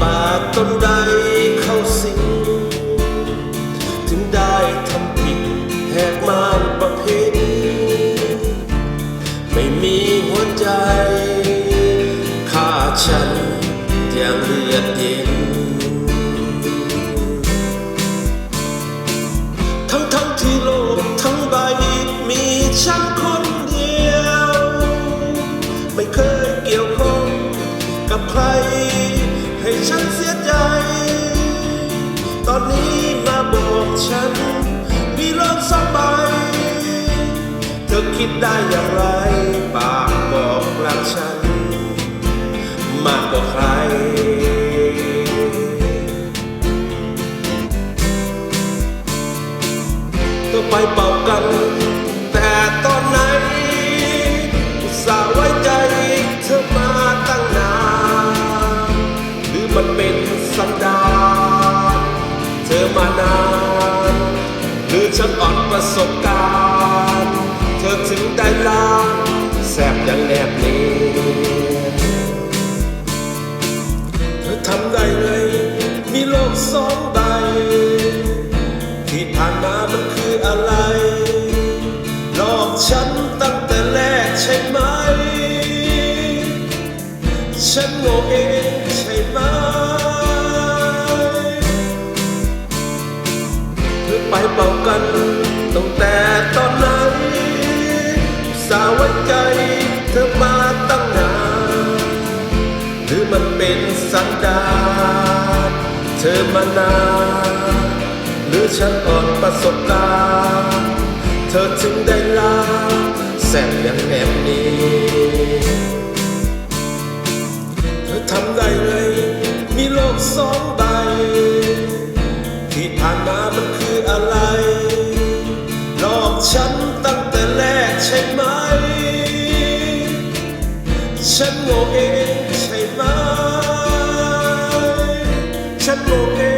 ป่าต้นใดเข้าสิง ถึงได้ทำผิดแหกม่านประเพณีไม่มีหัวใจฆ่าฉันอย่างเลือดเย็นทั้งทั้งที่โลกทั้งใบมีฉันคนเดียว ไม่เคยเกี่ยวข้องกับใคร ฉันเสียใจ ตอนนี้มาบอกฉัน มีโลกสองใบ เธอคิดได้อย่างไร ปากบอกรักฉัน มากกว่าใครเธอไปเป่ากัน มานาน หรือฉันอ่อนประสบการณ์ เธอถึงได้ลาแสบอย่างแนบเนียนเธอทำได้ไงมีโลกสองใบ ที่ผ่านมามันคืออะไรหลอกฉันตั้งแต่แรกใช่ไหม ฉันโง่เองใช่ไหม เธอไปเป่ากันตั้งแต่ตอนไหน สาวไว้ใจเธอมาตั้งนานหรือมันเป็นสันดานเธอมานานหรือฉันอ่อนประสบการณ์ เธอถึงได้ลาแสบอย่างแนบนี้เธอทำได้ไงมีโลกสองใบ หลอกฉันตั้งแต่แรกใช่ไหม ฉันโง่เองใช่ไหม ฉันโง่เอง